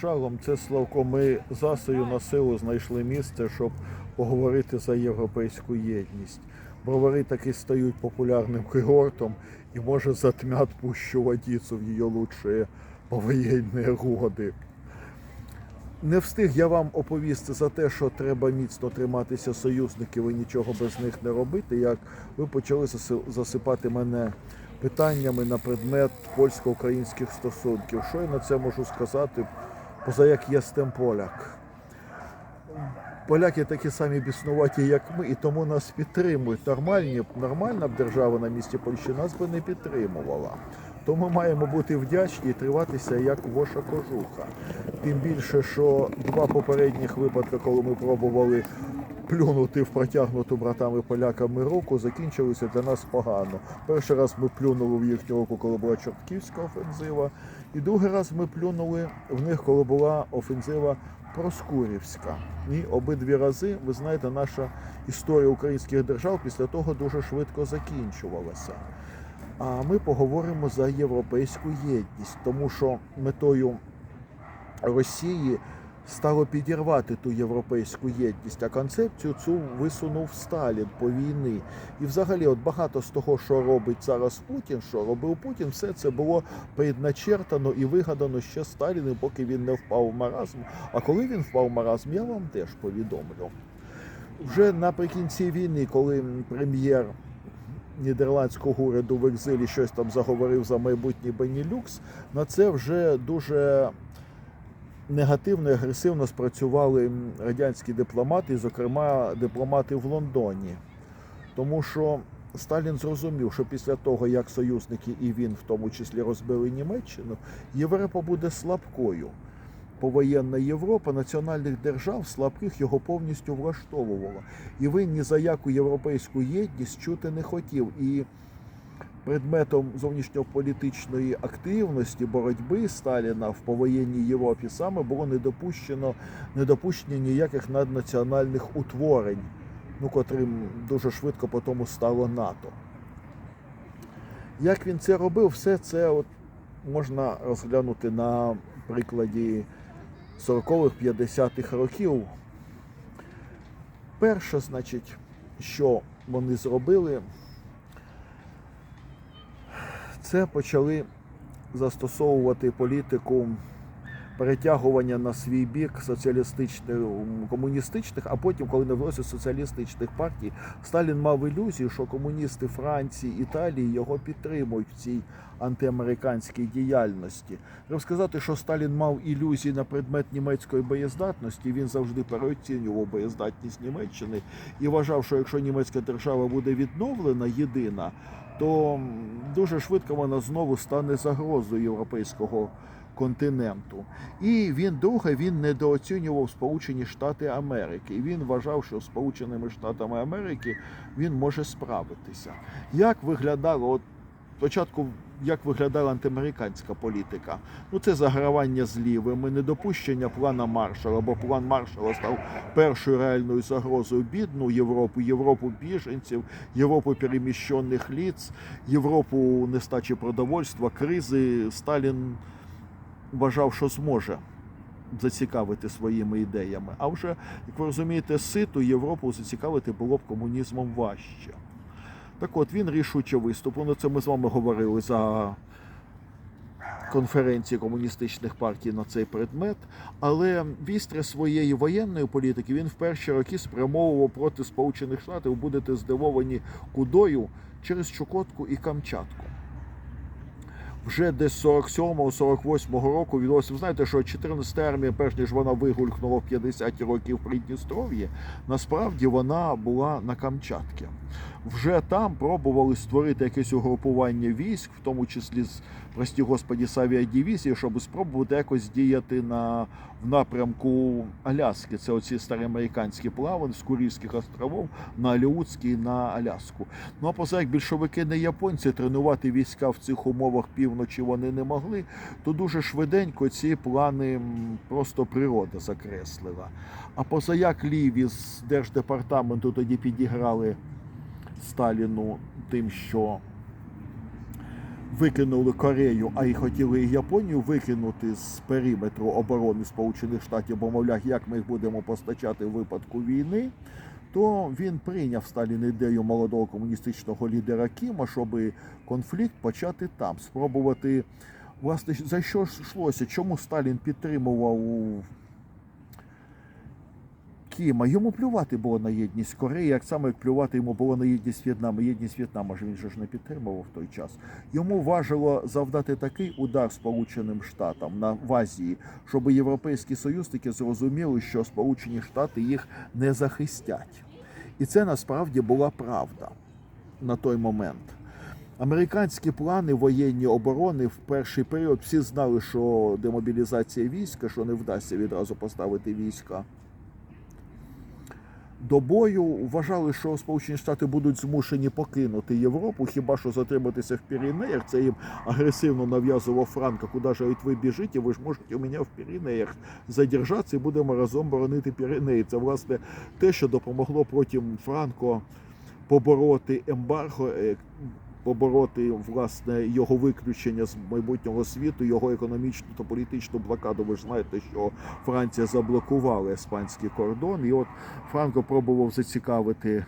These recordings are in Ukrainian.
Шалом, це Славко. Ми засою на силу знайшли місце, щоб поговорити за європейську єдність. Бровари таки стають популярним курортом і може затмят пущу водицу в її лучші повоєнні годи. Не встиг я вам оповісти за те, що треба міцно триматися союзників і нічого без них не робити, як ви почали заси- засипати мене питаннями на предмет польсько-українських стосунків. Що я на це можу сказати, поза як я стем поляк? Поляки такі самі біснуваті, як ми, і тому нас підтримують. Нормальні, нормальна б держава на місці Польщі нас би не підтримувала. То ми маємо бути вдячні і триватися як воша кожуха. Тим більше, що два попередніх випадки, коли ми пробували плюнути в протягнуту братами поляками руку, закінчилися для нас погано. Перший раз ми плюнули в їхню руку, коли була Чортківська офензива, і другий раз ми плюнули в них, коли була офензива Проскурівська. І обидві рази, ви знаєте, наша історія українських держав після того дуже швидко закінчувалася. А ми поговоримо за європейську єдність, тому що метою Росії стало підірвати ту європейську єдність, а концепцію цю висунув Сталін по війни. І взагалі, от багато з того, що робить зараз Путін, що робив Путін, все це було предначертано і вигадано ще Сталіним, поки він не впав в маразм. А коли він впав в маразм, я вам теж повідомлю. Вже наприкінці війни, коли прем'єр нідерландського уряду в екзилі щось там заговорив за майбутній Бенілюкс, на це вже дуже негативно і агресивно спрацювали радянські дипломати, зокрема, дипломати в Лондоні. Тому що Сталін зрозумів, що після того, як союзники і він, в тому числі, розбили Німеччину, Європа буде слабкою. Повоєнна Європа національних держав слабких його повністю влаштовувала. І він ні за яку європейську єдність чути не хотів. І предметом зовнішньополітичної активності боротьби Сталіна в повоєнній Європі саме було недопущено недопущення ніяких наднаціональних утворень, ну котрим дуже швидко по тому стало НАТО. Як він це робив, все це от можна розглянути на прикладі 40-х, 50-х років. Перше, значить, що вони зробили, це почали застосовувати політику перетягування на свій бік соціалістичних комуністичних, а потім, коли не вдалося соціалістичних партій, Сталін мав ілюзію, що комуністи Франції, Італії його підтримують в цій антиамериканській діяльності. Треба сказати, що Сталін мав ілюзії на предмет німецької боєздатності. Він завжди переоцінював боєздатність Німеччини і вважав, що якщо німецька держава буде відновлена єдина, то дуже швидко вона знову стане загрозою європейського континенту. І він друге, він недооцінював Сполучені Штати Америки. І він вважав, що Сполученими Штатами Америки він може справитися. Як виглядало от спочатку, як виглядала антиамериканська політика? Ну це загравання з лівими, недопущення плана Маршала, бо план Маршала став першою реальною загрозою бідну Європу, Європу біженців, Європу переміщених ліц, Європу нестачі продовольства, кризи. Сталін вважав, що зможе зацікавити своїми ідеями. А вже, як ви розумієте, ситу Європу зацікавити було б комунізмом важче. Так от він рішуче виступив. Ну, це ми з вами говорили за конференції комуністичних партій на цей предмет. Але вістря своєї воєнної політики він в перші роки спрямовував проти Сполучених Штатів. Будете здивовані кудою через Чукотку і Камчатку вже десь 47-48 року відбулося. Знаєте, що 14-та армія, перш ніж вона вигулькнула в 50-ті роки в Придністров'ї, насправді вона була на Камчатці. Вже там пробували створити якесь угрупування військ, в тому числі з прості господі з авіадивізії, щоб спробувати якось діяти на в напрямку Аляски. Це оці старі американські плавани з Курильських островів на Аліутський на Аляску. Ну а поза як більшовики не японці тренувати війська в цих умовах півночі вони не могли, то дуже швиденько ці плани просто природа закреслила. А поза як ліві з держдепартаменту тоді підіграли Сталіну тим, що викинули Корею, а й хотіли і Японію викинути з периметру оборони Сполучених Штатів, бо мовляв, як ми їх будемо постачати в випадку війни, то він прийняв Сталін ідею молодого комуністичного лідера Кіма, щоб конфлікт почати там, спробувати. Власне, за що ж йшлося? Чому Сталін підтримував Кіма? Йому плювати було на єдність Кореї, як саме як плювати йому було на єдність В'єтнаму. Єдність В'єтнаму ж він же ж не підтримував в той час. Йому важило завдати такий удар Сполученим Штатам на в Азії, щоб європейські союзники зрозуміли, що Сполучені Штати їх не захистять. І це насправді була правда на той момент. Американські плани воєнні оборони в перший період всі знали, що демобілізація війська, що не вдасться відразу поставити війська до бою. Вважали, що Сполучені Штати будуть змушені покинути Європу, хіба що затриматися в Піренеях. Це їм агресивно нав'язував Франка, куди ж ви біжите, ви ж можете у мене в Піренеях задержатися і будемо разом боронити Піренеї. Це власне те, що допомогло потім Франко побороти ембарго, е, побороти власне його виключення з майбутнього світу, його економічну та політичну блокаду. Ви ж знаєте, що Франція заблокувала іспанський кордон, і от Франко пробував зацікавити.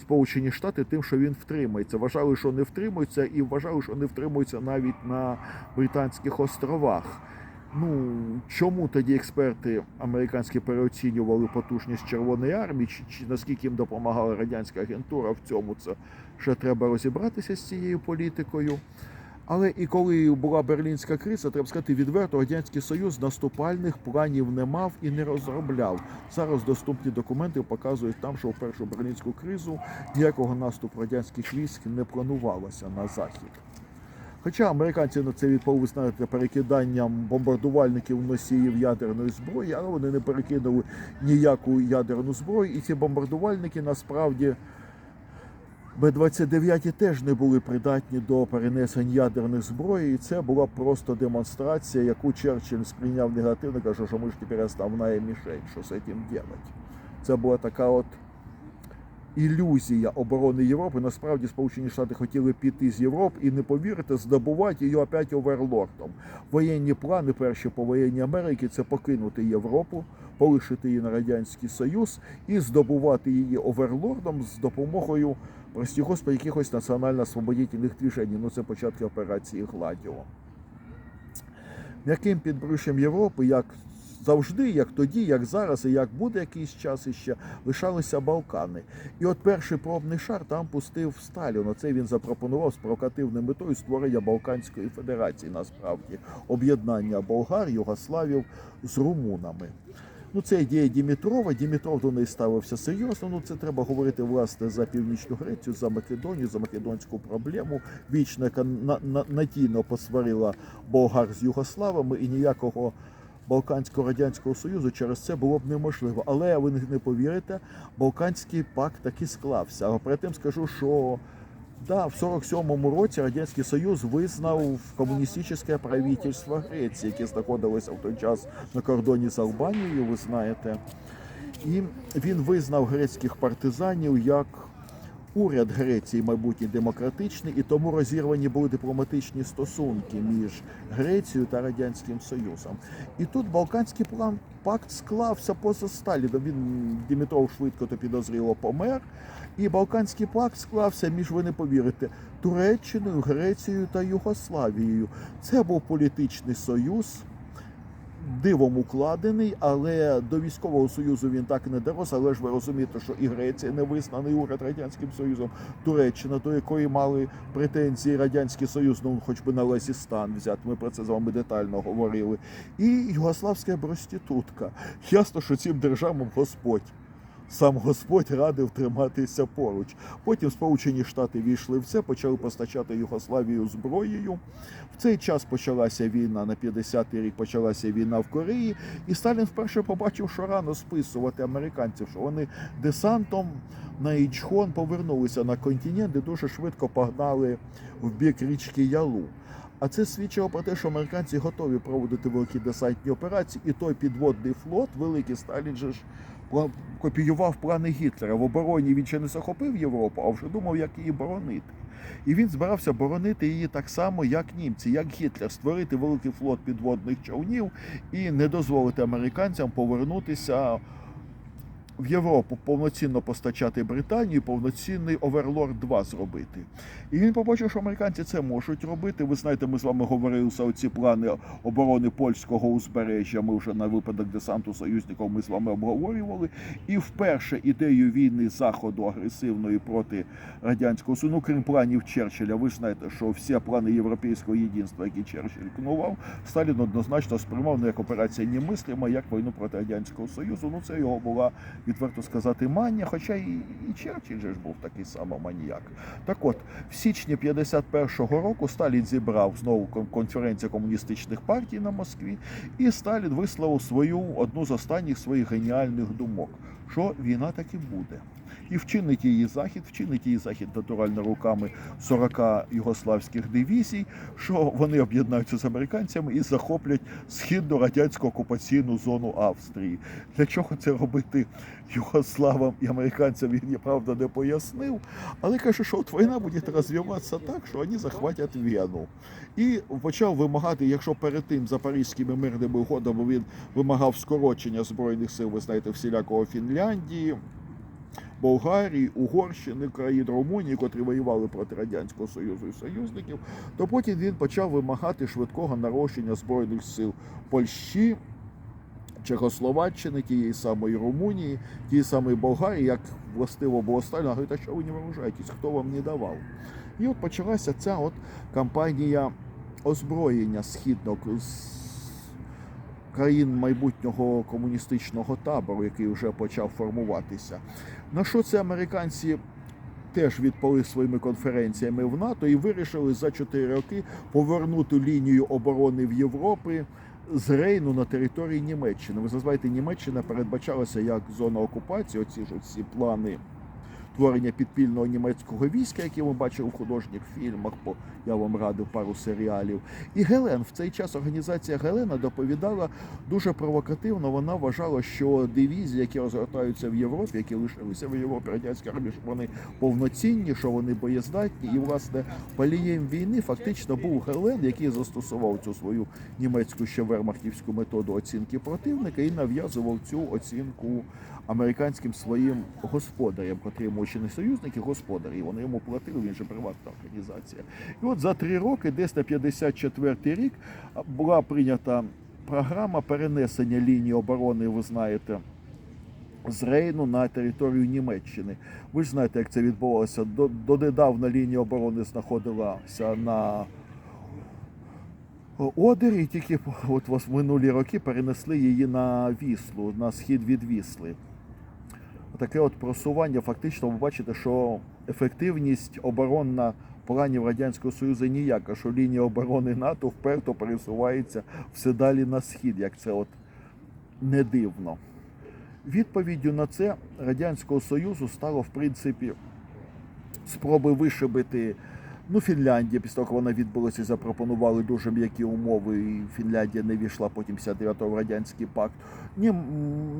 Сполучені Штати тим, що він втримається. Вважали, що не втримується, і вважали, що не втримується навіть на Британських островах. Ну чому тоді експерти американські переоцінювали потужність Червоної армії, чи, чи наскільки їм допомагала радянська агентура в цьому це ще треба розібратися з цією політикою. Але і коли була берлінська криза, треба сказати відверто, радянський союз наступальних планів не мав і не розробляв. Зараз доступні документи показують там, що в першу берлінську кризу ніякого наступу радянських військ не планувалося на захід. Хоча американці на це відповіли, перекиданням бомбардувальників носіїв ядерної зброї, але вони не перекинули ніяку ядерну зброю, і ці бомбардувальники насправді Б-29 теж не були придатні до перенесень ядерних зброї, і це була просто демонстрація, яку Черчилль сприйняв негативно, каже, що ми ж тепер основна мішень, що з цим робити. Це була така от ілюзія оборони Європи. Насправді Сполучені Штати хотіли піти з Європи і не повірите, здобувати її опять оверлордом. Воєнні плани перші по воєнній Америки це покинути Європу, полишити її на Радянський Союз і здобувати її оверлордом з допомогою, прості господи, якихось національно-освободительних движень. Ну це початки операції Гладіо. М'яким підбрюшем Європи, як завжди, як тоді, як зараз, і як буде якийсь час іще, лишалися Балкани. І от перший пробний шар там пустив Сталін. Оце він запропонував з провокативною метою створення Балканської Федерації, насправді, об'єднання болгар, югославів з румунами. Ну, це ідея Дімітрова. Дімітров до неї ставився серйозно. Ну, це треба говорити власне за північну Грецію, за Македонію, за македонську проблему. Вічно, яка на, на, надійно посварила болгар з югославами і ніякого. Балканського радянського союзу через це було б неможливо. Але ви не повірите, Балканський пакт таки склався. А перед тим скажу, що да, в 47-му році Радянський Союз визнав комуністичне правительство Греції, яке знаходилося в той час на кордоні з Албанією, ви знаєте. І він визнав грецьких партизанів як уряд Греції, майбутній демократичний, і тому розірвані були дипломатичні стосунки між Грецією та Радянським Союзом. І тут Балканський план пакт склався поза Сталіном. Він Дімітров швидко то підозріло помер. І Балканський пакт склався між, ви не повірите, Туреччиною, Грецією та Югославією. Це був політичний союз дивом укладений, але до військового союзу він так не дорос. Але ж ви розумієте, що і Греція не визнаний уряд радянським союзом, Туреччина, до якої мали претензії радянський союз, ну хоч би на Лесістан взяти. Ми про це з вами детально говорили. І югославська проститутка. Ясно, що цим державам Господь. Сам Господь радив триматися поруч. Потім Сполучені Штати війшли в це, почали постачати Югославію зброєю. В цей час почалася війна на 50-й рік. Почалася війна в Кореї, і Сталін вперше побачив, що рано списувати американців, що вони десантом на Ічхон повернулися на континент і дуже швидко погнали в бік річки Ялу. А це свідчило про те, що американці готові проводити великі десантні операції, і той підводний флот, великий Сталін же ж копіював плани Гітлера. В обороні він ще не захопив Європу, а вже думав, як її боронити. І він збирався боронити її так само, як німці, як Гітлер, створити великий флот підводних човнів і не дозволити американцям повернутися в Європу, повноцінно постачати Британію, повноцінний Оверлорд 2 зробити. І він побачив, що американці це можуть робити. Ви знаєте, ми з вами говорили за ці плани оборони польського узбережжя. Ми вже на випадок десанту союзників ми з вами обговорювали. І вперше ідею війни заходу агресивної проти радянського Союзу, ну, крім планів Черчилля, ви знаєте, що всі плани європейського єдинства, які Черчилль кнував, Сталін однозначно сприймав не як операція немислима, як війну проти радянського союзу. Ну це його була відверто сказати мання, Хоча і, і Черчилль же ж був такий само маніяк. Так от, в січні 51-го року Сталін зібрав знову кон- конференцію комуністичних партій на Москві, і Сталін висловив свою одну з останніх своїх геніальних думок, що війна таки буде. І вчинить її захід, вчинить її захід натурально руками 40 югославських дивізій, що вони об'єднаються з американцями і захоплять східну радянську окупаційну зону Австрії. Для чого це робити югославам і американцям? Він я правда не пояснив, але каже, що от війна буде розвиватися так, що вони захватять Вену. І почав вимагати, якщо перед тим запорізькими мирними угодами він вимагав скорочення збройних сил, ви знаєте, всілякого Фінляндії. Болгарії, Угорщини, країн Румунії, котрі воювали проти Радянського Союзу і союзників, то потім він почав вимагати швидкого нарощення збройних сил Польщі, Чехословаччини, тієї самої Румунії, тієї самої Болгарії, як властиво було Сталіна, говорить, а що ви не вооружаєтесь, хто вам не давав? І от почалася ця от кампанія озброєння східного країн майбутнього комуністичного табору, який вже почав формуватися. На що це американці теж відповіли своїми конференціями в НАТО і вирішили за 4 роки повернути лінію оборони в Європі з Рейну на території Німеччини. Ви зазвайте Німеччина передбачалася як зона окупації, оці ж оці плани творення підпільного німецького війська, які ми бачили в художніх фільмах, бо я вам радив пару серіалів. І Гелен в цей час організація Гелена доповідала дуже провокативно. Вона вважала, що дивізії, які розгортаються в Європі, які лишилися в Європі радянській армії, що вони повноцінні, що вони боєздатні. І власне палієм війни фактично був Гелен, який застосував цю свою німецьку ще вермахтівську методу оцінки противника і нав'язував цю оцінку американським своїм господарям, котрі йому ще не союзники, господарі. Вони йому платили, він же приватна організація. І от за три роки, десь на 54-й рік, була прийнята програма перенесення лінії оборони, ви знаєте. З Рейну на територію Німеччини. Ви ж знаєте, як це відбувалося. До, донедавна лінія оборони знаходилася на Одері, і тільки от в минулі роки перенесли її на Віслу, на схід від Вісли. Таке от просування, фактично, ви бачите, що ефективність оборонна планів Радянського Союзу ніяка, що лінія оборони НАТО вперто пересувається все далі на схід, як це от не дивно. Відповіддю на це Радянського Союзу стало, в принципі, спроби вишибити ну, Фінляндія, після того, як вона відбулася, запропонували дуже м'які умови, і Фінляндія не війшла потім 59-го в Радянський пакт. Ні,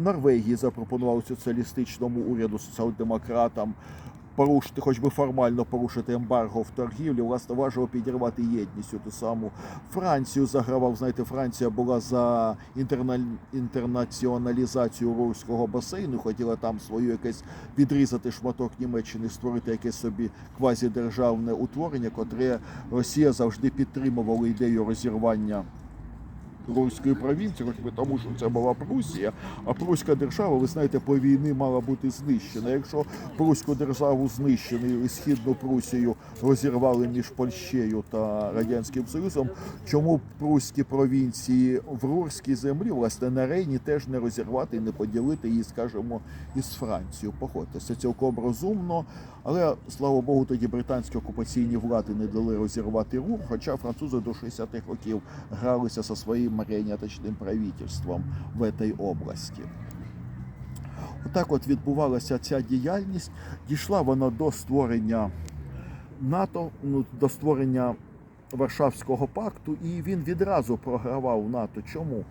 Норвегії запропонували соціалістичному уряду, соціал-демократам порушити, хоч би формально порушити ембарго в торгівлі, власне, важливо підірвати єдність ту саму. Францію загравав, знаєте, Франція була за інтерна... інтернаціоналізацію Рурського басейну, хотіла там свою якесь відрізати шматок Німеччини, створити якесь собі квазідержавне утворення, котре Росія завжди підтримувала ідею розірвання. Рурської провінції, хоч би тому, що це була Прусія, а Пруська держава, ви знаєте, по війни мала бути знищена. Якщо Пруську державу знищену і східну Прусію розірвали між Польщею та Радянським Союзом, чому пруські провінції в Рурській землі, власне, на Рейні теж не розірвати і не поділити її, скажімо, із Францією. Походьте, це цілком розумно, але слава Богу, тоді британські окупаційні влади не дали розірвати Рур, хоча французи до 60-х років гралися зі своїм маріонеточним правительством в этой області. Отак от відбувалася ця діяльність. Дійшла вона до створення НАТО, ну, до створення Варшавського пакту, і він відразу програвав НАТО. Чому?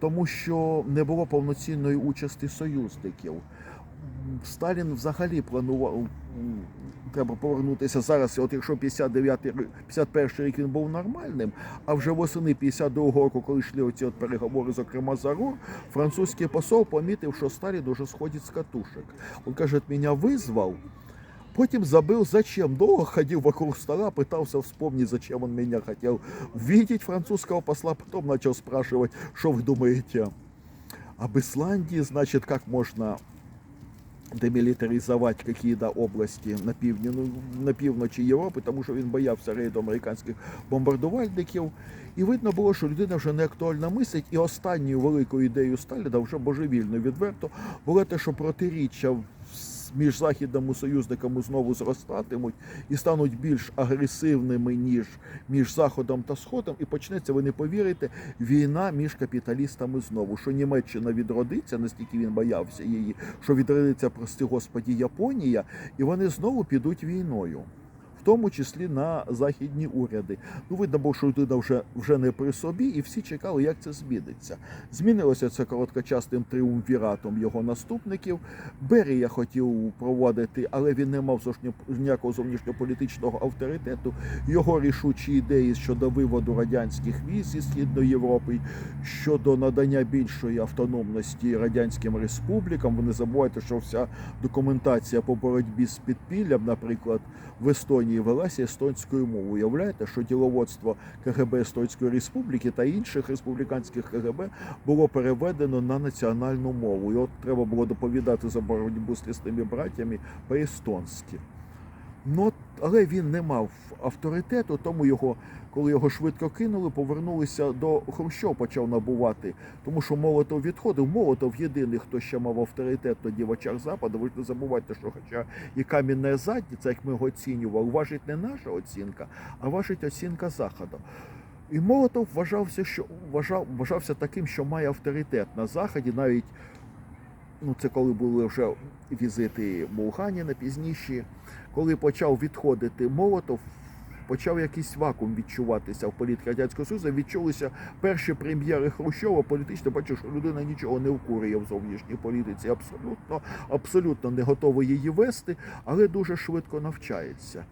Тому що не було повноцінної участі союзників. Сталін взагалі планував м, Треба повернутися зараз. От якщо 59 ри- 51 рік він був нормальним, а вже восени 52 року, коли йшли оці от переговори, зокрема за РУР, французький посол помітив, що Сталін уже сходить з катушек. Він каже, мене визвав, Потім забыл, зачем. Долго ходил вокруг стола, пытался вспомнить, зачем он меня хотел видеть, французского посла. Потом начал спрашивать, что вы думаете об Исландии, значит, как можно демілітаризувати какие-то області на півдні, ну, на півночі Європи, тому що він боявся рейду американських бомбардувальників. І видно було, що людина вже не актуально мислить. І останньою великою ідеєю Сталіна, вже божевільно відверто, було те, що протиріччя в- між західними союзниками знову зростатимуть і стануть більш агресивними, ніж між Заходом та Сходом, і почнеться, ви не повірите, війна між капіталістами знову. Що Німеччина відродиться, настільки він боявся її, що відродиться, прости господі, Японія, і вони знову підуть війною. Тому числі на західні уряди. Ну, видно, було, що людина вже, вже не при собі, і всі чекали, як це зміниться. Змінилося це короткочасним триумвіратом його наступників. Берія хотів проводити, але він не мав ніякого зовнішньополітичного авторитету. Його рішучі ідеї щодо виводу радянських військ зі Східної Європи, щодо надання більшої автономності радянським республікам. Ви не забувайте, що вся документація по боротьбі з підпіллям, наприклад, в Естонії велася естонською мовою. Уявляєте, що діловодство КГБ Естонської Республіки та інших республіканських КГБ було переведено на національну мову. І от треба було доповідати за боротьбу з лісними братями по-естонськи. Ну, але він не мав авторитету, тому його, коли його швидко кинули, повернулися до Хрущов, почав набувати. Тому що Молотов відходив. Молотов єдиний, хто ще мав авторитет тоді в очах Западу. Ви ж не забувайте, що хоча і камінна задниця, як ми його оцінювали, важить не наша оцінка, а важить оцінка Заходу. І Молотов вважався, що вважав, вважався таким, що має авторитет на Заході, навіть ну, це коли були вже візити Булганіна пізніші, коли почав відходити Молотов, почав якийсь вакуум відчуватися в політиці Радянського Союзу. Відчулися перші прем'єри Хрущова. Політично бачу, що людина нічого не вкурює в зовнішній політиці. Абсолютно, абсолютно не готова її вести, але дуже швидко навчається.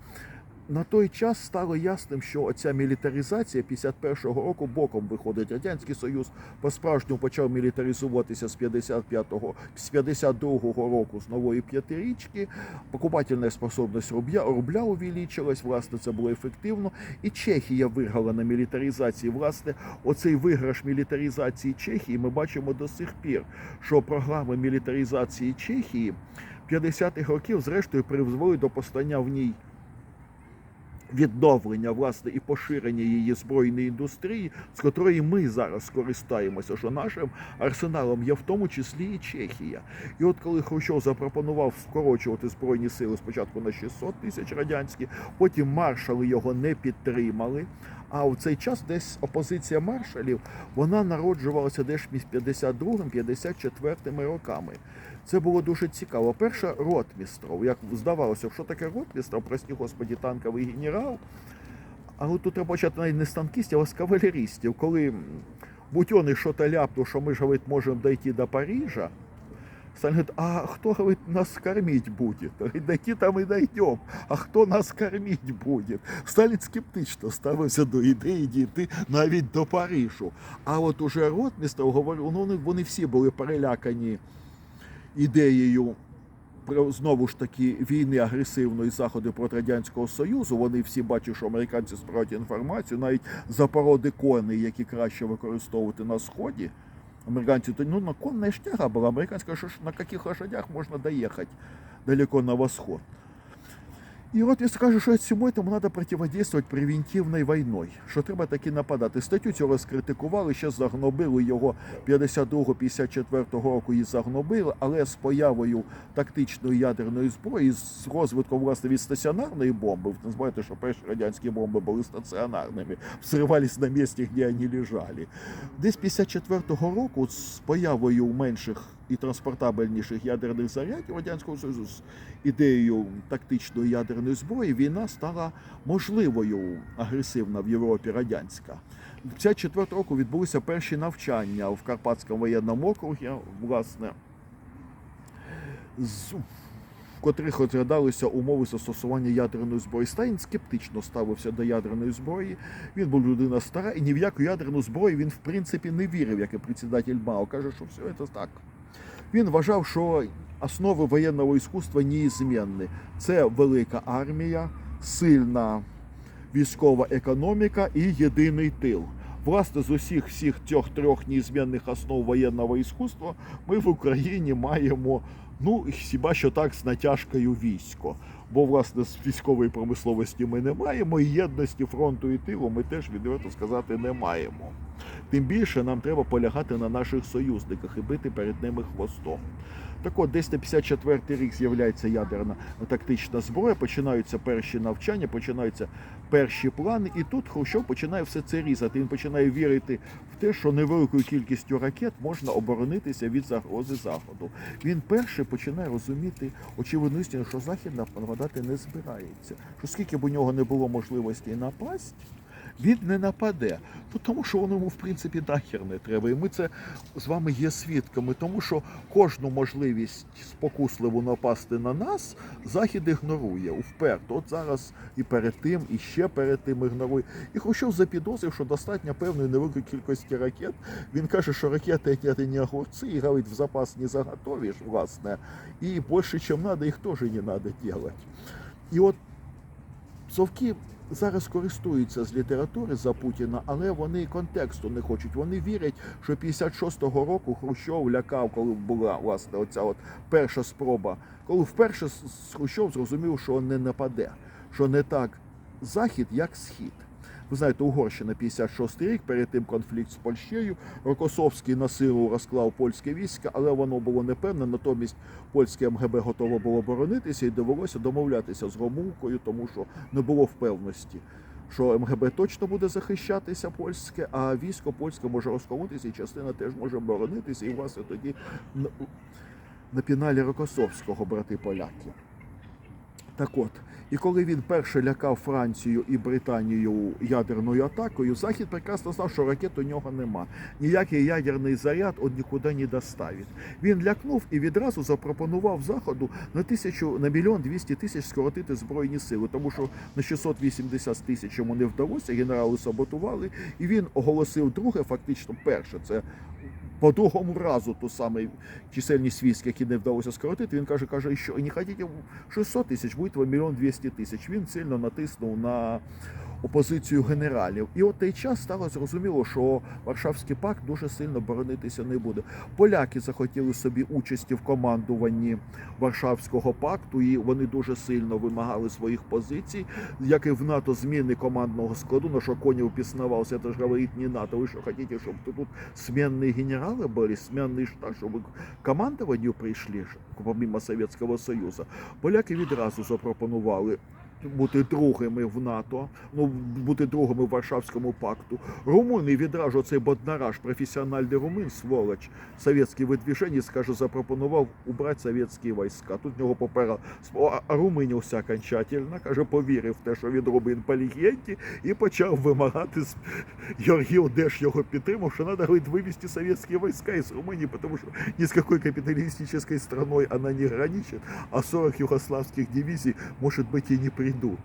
На той час стало ясним, що оця мілітаризація 51-го року боком виходить. Радянський Союз по-справжньому почав мілітаризуватися з 55-го, з 52-го року з нової п'ятирічки. Покупательна способність рубля, рубля увеличилась, власне, це було ефективно. І Чехія виграла на мілітаризації. Власне, оцей виграш мілітаризації Чехії ми бачимо до сих пір, що програми мілітаризації Чехії 50-х років, зрештою, призвели до постання в ній відновлення власне і поширення її збройної індустрії, з котрої ми зараз скористаємося, що нашим арсеналом є в тому числі і Чехія. І от коли Хрущов запропонував скорочувати збройні сили спочатку на 600 тисяч радянські, потім маршали його не підтримали. А в цей час десь опозиція маршалів вона народжувалася десь між 52-54 роками. Це було дуже цікаво. Перша ротмістров, як здавалося, що таке ротмістров, прості господі, танковий генерал. Але тут треба почати навіть не з танкістів, а з кавалерістів. Коли будь вони що-то ляпнув, що ми ж говорить, можемо дойти до Парижа. Сталин говорит, а кто, говорит, нас кормить будет? Говорит, дойти там и дойдем. А хто нас кормить буде? Сталін скептично ставився до ідеї дійти навіть до Парижу. А от уже ротмістров говорив, ну вони- вони всі були перелякані ідеєю про знову ж таки війни агресивної заходу проти радянського союзу. Вони всі бачать, що американці збирають інформацію, навіть за породи коней, які краще використовувати на сході. Американці то ну на конная штяга була. Американська що ж на яких лошадях можна доїхати далеко на восход. І от він скаже, що цьому этому треба противодействовать превентивною війною, що треба таки нападати. Статтю цю розкритикували, ще загнобили його 52-54 року її загнобили, але з появою тактичної ядерної зброї, з розвитком власне від стаціонарної бомби, ви знаєте, що перші радянські бомби були стаціонарними, взривались на місці, де вони лежали. Десь 54-го року з появою менших і транспортабельніших ядерних зарядів Радянського Союзу з ідеєю тактичної ядерної зброї, війна стала можливою агресивна в Європі радянська. 54 року відбулися перші навчання в Карпатському воєнному округі, власне, з в котрих розглядалися умови застосування ядерної зброї. Сталін скептично ставився до ядерної зброї. Він був людина стара, і ні в яку ядерну зброю він в принципі не вірив, як і председатель Мао. Каже, що все це так. Він вважав, що основи воєнного іскусства неізмінні. Це велика армія, сильна військова економіка і єдиний тил. Власне, з усіх всіх цих трьох неізмінних основ воєнного іскусства ми в Україні маємо ну хіба що так з натяжкою військо. Бо власне з військової промисловості ми не маємо, і єдності фронту і тилу ми теж відверто сказати не маємо. Тим більше нам треба полягати на наших союзниках і бити перед ними хвостом. Так от, десь на 54 рік з'являється ядерна тактична зброя, починаються перші навчання, починаються перші плани, і тут Хрущов починає все це різати. Він починає вірити в те, що невеликою кількістю ракет можна оборонитися від загрози заходу. Він перший починає розуміти очевидну істину, що захід нападати не збирається. Що скільки б у нього не було можливості напасть, він не нападе. Ну, тому що воно йому в принципі нахер не треба. І ми це з вами є свідками, тому що кожну можливість спокусливо напасти на нас захід ігнорує вперто. От зараз і перед тим, і ще перед тим ігнорує. І Хрущов запідозрив, що достатньо певної невеликої кількості ракет. Він каже, що ракети це не огурці, і говорить, в запас не заготовиш, власне, і більше, чим треба, їх теж не треба робити. І от совки зараз користуються з літератури за Путіна, але вони контексту не хочуть. Вони вірять, що 56-го року Хрущов лякав, коли була власне оця от перша спроба, коли вперше Хрущов зрозумів, що не нападе, що не так захід, як схід. Ви знаєте, Угорщина 56 рік, перед тим конфлікт з Польщею. Рокосовський на силу розклав польське військо, але воно було непевне. Натомість польське МГБ готово було боронитися і довелося домовлятися з Гомулкою, тому що не було впевності, що МГБ точно буде захищатися польське, а військо польське може розколотися, і частина теж може боронитися. І власне тоді на- на піналі Рокосовського брати поляки. Так от, і коли він перше лякав Францію і Британію ядерною атакою, Захід прекрасно знав, що ракет у нього нема. Ніякий ядерний заряд он нікуди не доставить. Він лякнув і відразу запропонував Заходу на тисячу на мільйон двісті тисяч скоротити збройні сили, тому що на 680 тисяч йому не вдалося. Генерали саботували, і він оголосив друге, фактично перше. Це по другому разу ту саму чисельність військ, які не вдалося скоротити, він каже, каже, і що і не хотіте 600 тисяч, будь вам мільйон 200 тисяч. Він сильно натиснув на опозицію генералів. І от той час стало зрозуміло, що Варшавський пакт дуже сильно боронитися не буде. Поляки захотіли собі участі в командуванні Варшавського пакту, і вони дуже сильно вимагали своїх позицій, як і в НАТО зміни командного складу, на що Конєв піснувався, це ж говорить не НАТО. Ви що хотіте, щоб тут сменные генералы были, сменный штаб, чтобы к командуванню прийшли, ж, помимо Совєтського Союзу. Поляки відразу запропонували бути другими в НАТО, ну бути другими в Варшавському пакту. Румуни відразу цей Боднараш, професіональний румин, сволоч, совєтський видвіження, скаже, запропонував убрати совєтські війська. Тут нього попера руминівся окончательно, каже, повірив в те, що він румин по і почав вимагати з Георгів Деш його підтримав, що треба вивести совєтські війська із Румунії, тому що ні з якою капіталістичною страною вона не граничить, а 40 югославських дивізій, може бути, і не прийдуть.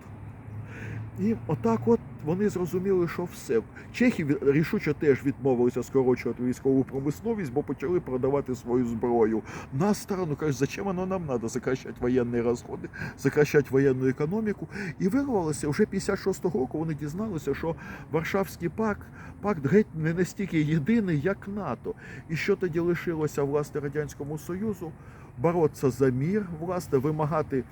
І отак от вони зрозуміли, що все. Чехи рішуче теж відмовилися скорочувати військову промисловість, бо почали продавати свою зброю. На сторону кажуть, зачем воно нам треба сокращати воєнні розходи, сокращати воєнну економіку. І вирвалося вже 56-го року. Вони дізналися, що Варшавський пакт, пакт геть не настільки єдиний, як НАТО. І що тоді лишилося власне радянському союзу? Боротися за мір, власне, вимагати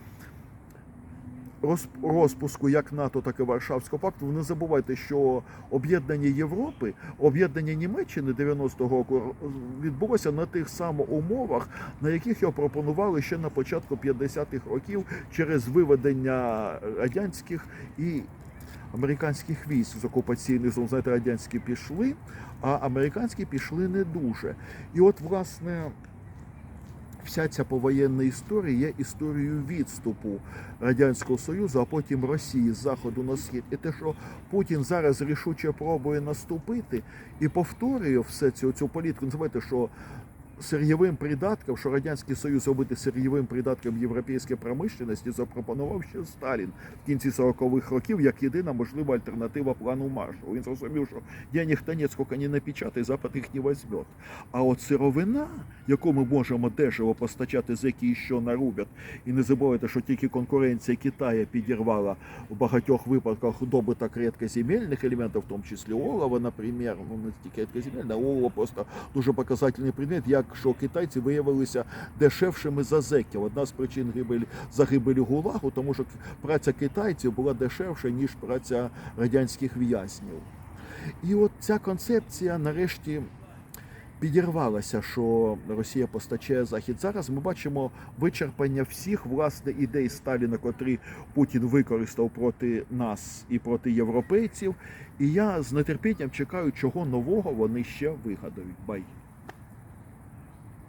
розпуску як НАТО, так і Варшавського пакту. Ви не забувайте, що об'єднання Європи, об'єднання Німеччини 90-го року відбулося на тих самих умовах, на яких його пропонували ще на початку 50-х років через виведення радянських і американських військ з окупаційних зон. Знаєте, радянські пішли, а американські пішли не дуже. І от, власне. Вся ця повоєнна історія є історією відступу Радянського Союзу, а потім Росії з заходу на схід. І те, що Путін зараз рішуче пробує наступити і повторює все цю, цю політику. Називайте, що сир'євим придатком, що Радянський Союз робити сир'євим придатком європейської промишленості, запропонував ще Сталін в кінці 40-х років як єдина можлива альтернатива плану Маршалла. Він зрозумів, що денег та нет, скільки не напечатає, Запад їх не візьме. А от сировина, яку ми можемо дешево постачати, з які що нарубять, і не забувайте, що тільки конкуренція Китаю підірвала в багатьох випадках добуток рідкоземельних елементів, в тому числі олова, наприклад, ну не тільки рідкоземельне, а олово просто дуже показательний предмет, як що китайці виявилися дешевшими за зеків. Одна з причин гибелі загибелі ГУЛАГу, тому що праця китайців була дешевша, ніж праця радянських в'язнів. І от ця концепція нарешті підірвалася, що Росія постачає Захід. Зараз ми бачимо вичерпання всіх власне ідей Сталіна, котрі Путін використав проти нас і проти європейців. І я з нетерпінням чекаю, чого нового вони ще вигадають. Бай.